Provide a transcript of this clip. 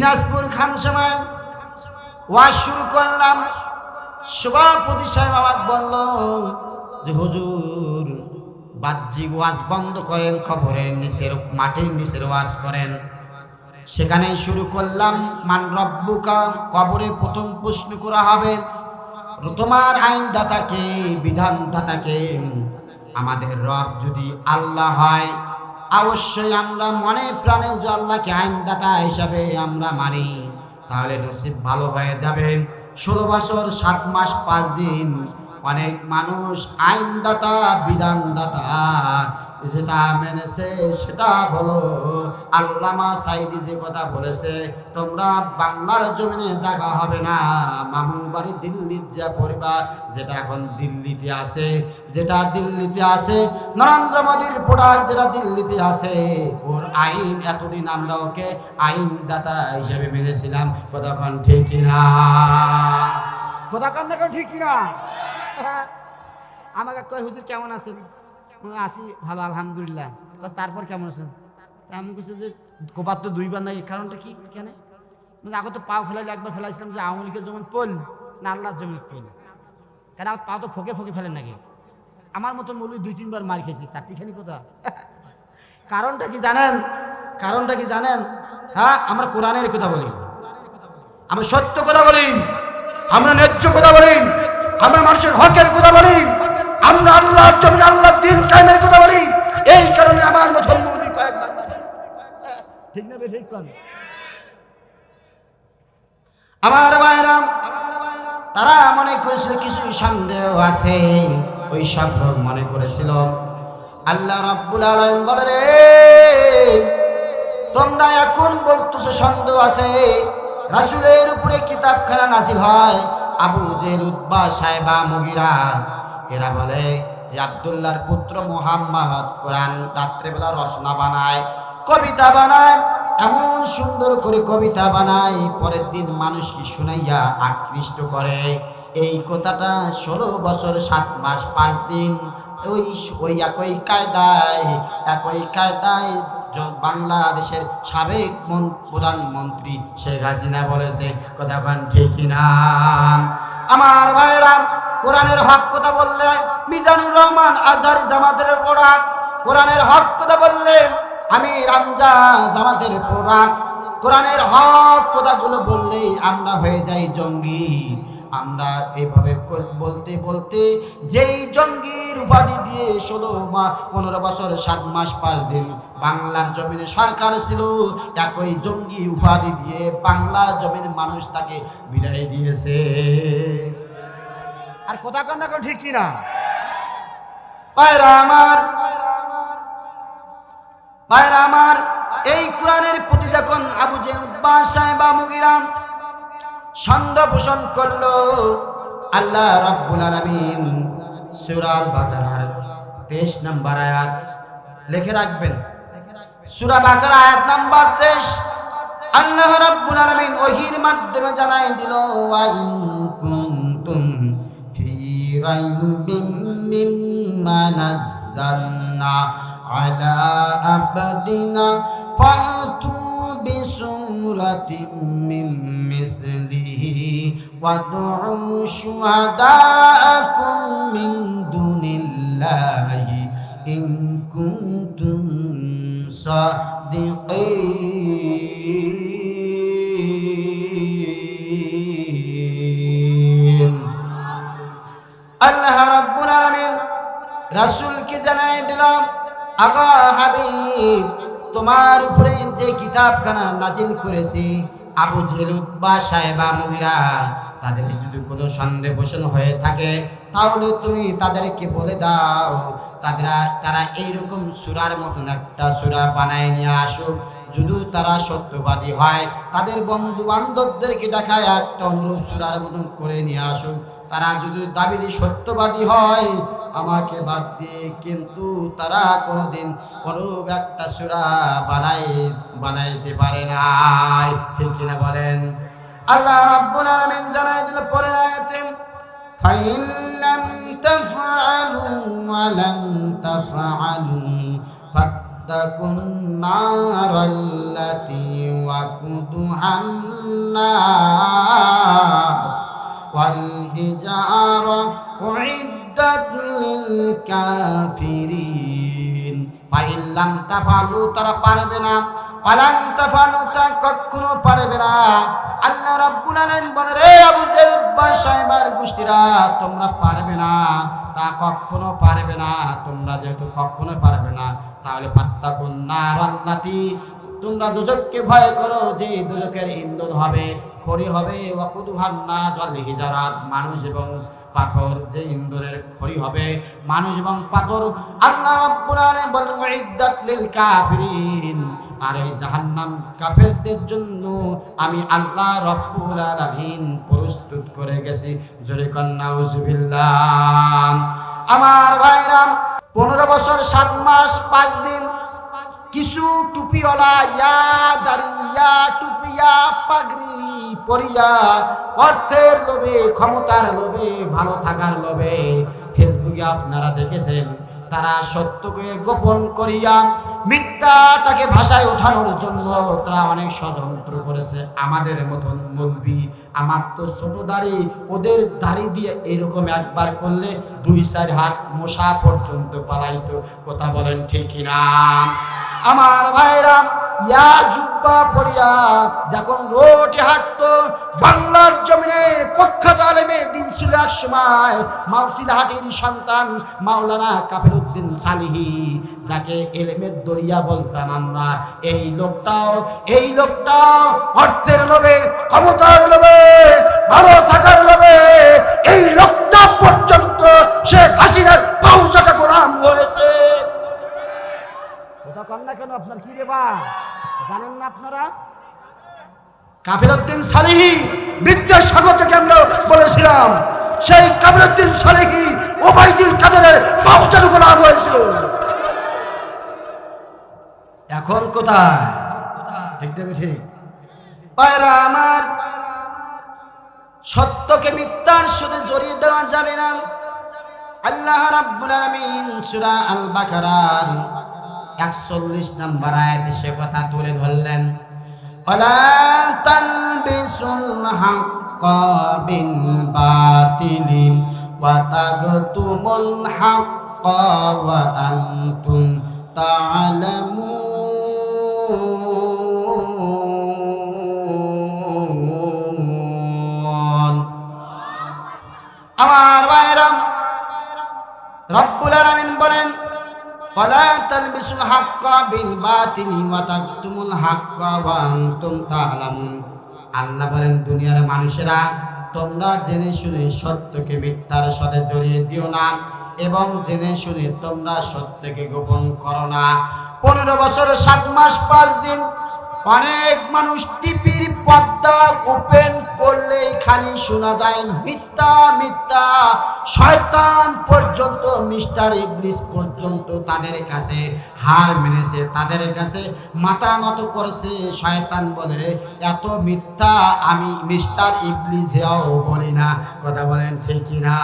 দিনাজপুর খান সময় ওয়াজ শুরু করলাম। সভাপতি সাহেব আমাকে বলল যে, হুজুর, বাহ্যিক ওয়াজ বন্ধ করেন খবরের নিচের, মাটির নিচের ওয়াজ করেন। সেখানেই শুরু করলাম, মান রব্বুকা, কবরে প্রথম প্রশ্ন করা হবে, তোমার আইনদাতাকে, বিধানদাতাকে, আমাদের রব যদি আল্লাহ হয় অবশ্যই আমরা মনে প্রাণে আল্লাহকে আইনদাতা হিসাবে আমরা মানি, তাহলে নসিব ভালো হয়ে যাবে। ষোলো বছর, সাত মাস, পাঁচ দিন অনেক মানুষ আইনদাতা, বিধানদাতা যেটা মেনেছে সেটা হলো আল্লামা সাইদি যে কথা বলেছে, তোমরা বাংলার জমিনে দেখা হবে না। মামু বাড়ি দিল্লির যা পরিবার, যেটা এখন দিল্লিতে আছে, যেটা দিল্লিতে আছে, নরেন্দ্র মোদীর প্রোডাক্ট যেটা দিল্লিতে আছে, ওর আইন এতদিন আমরা ওকে আইনদাতা হিসেবে মেনেছিলাম। কতক্ষণ ঠিক না কতক্ষণ দেখো ঠিক না আমাকে কয়, হুজুর কেমন আমি আছি ভালো, আলহামদুলিল্লাহ। তারপর কেমন আছেন? আমি কিছু যে কোপার তো দুইবার নাই কারণটা কি কেন আগে তো পাও ফেলাইলে একবার ফেলাইছিলাম যে আওয়ামী লীগের জমিন পল না আল্লাহর জমিন পল কেন আমার পা তো ফোকে ফোকে ফেলেন নাকি? আমার মতো মৌলী দুই, তিনবার মার খেয়েছি, চারটিখানি কোথা। কারণটা কি জানেন? কারণটা কি জানেন? হ্যাঁ আমরা কোরআনের কথা বলি। আমরা সত্য কথা বলি। আমরা ন্যায্য কথা বলি। আমরা মানুষের হকের কথা বলি। আমরা আল্লাহর জমিন আমার ভাইরাম তারা মনে করেছিল কিছু সন্দেহ আছে, ওই সব মনে করেছিল। আল্লাহ রাব্বুল আলামিন বলে, রে, তোমরা এখন বলতেছো সন্দেহ আছে, রাসূলের উপরে কিতাবখানা নাজিল হয় আবু জেল উদ্বা সাহেবা মুগিরা। এরা বলে যে, আব্দুল্লাহর পুত্র মোহাম্মদ কোরআন রাত্রেবেলা রচনা বানায়, কবিতা বানায় এমন সুন্দর করে কবিতা বানায়, পরের দিন মানুষকে শুনাইয়া আকৃষ্ট করে। এই কথাটা ষোলো বছর, সাত মাস, পাঁচ দিন ওই ওই একই কায়দায় একই কায়দায় বাংলাদেশের সাবেক প্রধানমন্ত্রী শেখ হাসিনা বলেছে কথাখান ঠিকই না। আমার ভাইরা কোরআনের হক কথা বললে মিজানুর রহমান আজহারি জামাতের পড়াক, কোরআনের হক কথা বললে আমি রামজা জামাতের পড়াক কোরআনের হক কথাগুলো বললেই আমরা হয়ে যাই জঙ্গি। আমরা এইভাবে বলতে বলতে যেই জঙ্গির উপাধি দিয়ে ষোলো মা পনেরো বছর সাত মাস পাঁচ দিন বাংলার জমিনে সরকার ছিল একই জঙ্গি উপাধি দিয়ে বাংলার জমিনে মানুষ তাকে বিদায় দিয়েছে। আর কথা কন্যা ঠিক কিনা? আমার পায়রা আমার, এই কোরআনের প্রতি যখন আবু জেনুদ্বা সাহেব মুগিরাম পোষণ করল, আল্লাহ রাব্বুল আলামিন সূরা বাকারার 23 নম্বর আয়াত লিখে রাখবেন। সুরা বাকারা আয়াত নাম্বার 23 আল্লাহ রাব্বুল আলামিন ওহির মাধ্যমে জানাই দিল ওয়া ইন কুনতুম ফি রাইবিন মিম্মা على عبدنا فأتوا بسورة من مثله وادعوا شهداءكم من دون الله إن كنتم صادقين الله رب العالمين رسول হাবিব, তোমার উপরে যে কিতাবখানা নাজিল করেছি, আবু জেলুদ বা সাহেবা মহিরা তাদের যদি কোনো সন্দেহ পোষণ হয়ে থাকে, তাহলে তুমি তাদেরকে বলে দাও। তাদের তারা এইরকম সুরার মতন একটা সুরা বানায় নিয়ে আসুক। যদিও তারা সত্যবাদী হয়, তাদের বন্ধু বান্ধবদেরকে দেখায় একটা অনুরূপ সুরার মতন করে নিয়ে আসুক তারা যদি দাবিদি সত্যবাদী হয়, আমাকে বাদ দিয়ে কিন্তু তারা কোনোদিন অনুরূপ একটা সুরা বানাই, বানাইতে পারে না ঠিক কিনা বলেন? আল্লাহ রাব্বুল আলামিন জানাই দিল পরে আয়াতে, ফাইন লাম তাফআলু ওয়া লাম তাফআলু فاتقوا النار التي وقودها الناس والحجارة أعدت للكافرين فإن لم تفعلوا তারা পারবে না পালান তাফালু তা কখনো পারবে না আল্লাহ রাব্বুল আলামিন বলে রে আবু জেল সাহেবার গোষ্ঠীরা তোমরা পারবে না তা কখনো পারবে না। তোমরা যেহেতু কখনো পারবে না, তাহলে পাত্তাকুন নার আল্লাতি তোমরা দুজককে ভয় করো যে দুজকের ইন্ধন হবে, খড়ি হবে নাস ওয়াল হিজারাত। মানুষ এবং পাথর যে ইন্ধনের খড়ি হবে, মানুষ এবং পাথর আল্লাহ রাব্বুল আলামিন বলেন উইদ্দাত লিল আর এই জাহান্নাম কাফেরদের জন্য আমি আল্লাহ রব্বুল আলামিন প্রস্তুত করে গেছি। জোরে কন্যা আমার ভাইরাম পনেরো বছর, সাত মাস, পাঁচ দিন, কিছু টুপিওয়ালা, ইয়া দাঁড়িয়া টুপিয়া পাগড়ি পরিয়া অর্থের লোভে, ক্ষমতার লোভে, ভালো থাকার লোভে, ফেসবুকে আপনারা দেখেছেন, তারা সত্যকে গোপন করিয়া মিথ্যাটাকে ভাষায় ওঠানোর জন্য তারা অনেক ষড়যন্ত্র করেছে। আমাদের মতন মুরবি আমার তো ছোট দাড়ি, ওদের দাড়ি দিয়ে এরকম একবার করলে দুই, চার হাত মশা পর্যন্ত পালাইতো। কথা বলেন ঠিক কিনা? আমার ভাইরা ইয়া জুব্বা পরিয়া যখন রোডে হাঁটতো, বাংলার জমিনে প্রখ্যাত আলেমে দিন ছিল এক সময় মাউসিলহাটের সন্তান মাওলানা কাফিরুদ্দিন সালিহি, যাকে এলেমের দরিয়া বলতাম আমরা। এই লোকটাও এই লোকটাও অর্থের লোভে, ক্ষমতার লোভে, ভালো থাকার লোভে, এই লোকটা পর্যন্ত শেখ হাসিনার পাউচাটা গোলাম হয়েছে। কথা কন কেন, আপনার কি রে বা জানেন না আপনারা? কাফিরুদ্দিন সালিহি বিদ্যাসাগর থেকে আমরা বলেছিলাম। সেই কাফিরুদ্দিন সালিহি ওবাইদুল কাদেরের পাউচার গোলাম হয়েছিল। এখন কোথায়? ঠিক দেবে পায়রা আমার, সত্যকে মিথ্যার সাথে জড়িয়ে দেওয়া যাবে না। আল্লাহ রাব্বুল আলামিন সূরা আল বাকারার 41 নম্বর আয়াতে সে কথা তুলে ধরলেন। ওয়ালা ওয়ালা تلبسوا الحق بالباطل وتكتموا الحق وانتم তা'লামুন। আল্লাহ বলেন, দুনিয়ার মানুষেরা, তোমরা জেনে শুনে সত্যকে মিথ্যার সাথে জড়িয়ে দিও না এবং জেনে শুনে তোমরা সত্যকে গোপন করো না। পনেরো বছর, সাত মাস, পাঁচ দিন। অনেক মানুষ টিপির পর্দা ওপেন করলেই খালি শোনা যায়, মিথ্যা মিথ্যা। শয়তান পর্যন্ত, মিস্টার ইবলিস পর্যন্ত তাদের কাছে হার মেনেছে, তাদের কাছে মাথা নত করেছে। শয়তান বলে, এত মিথ্যা আমি মিস্টার ইবলিস বলি না। কথা বলেন ঠিক না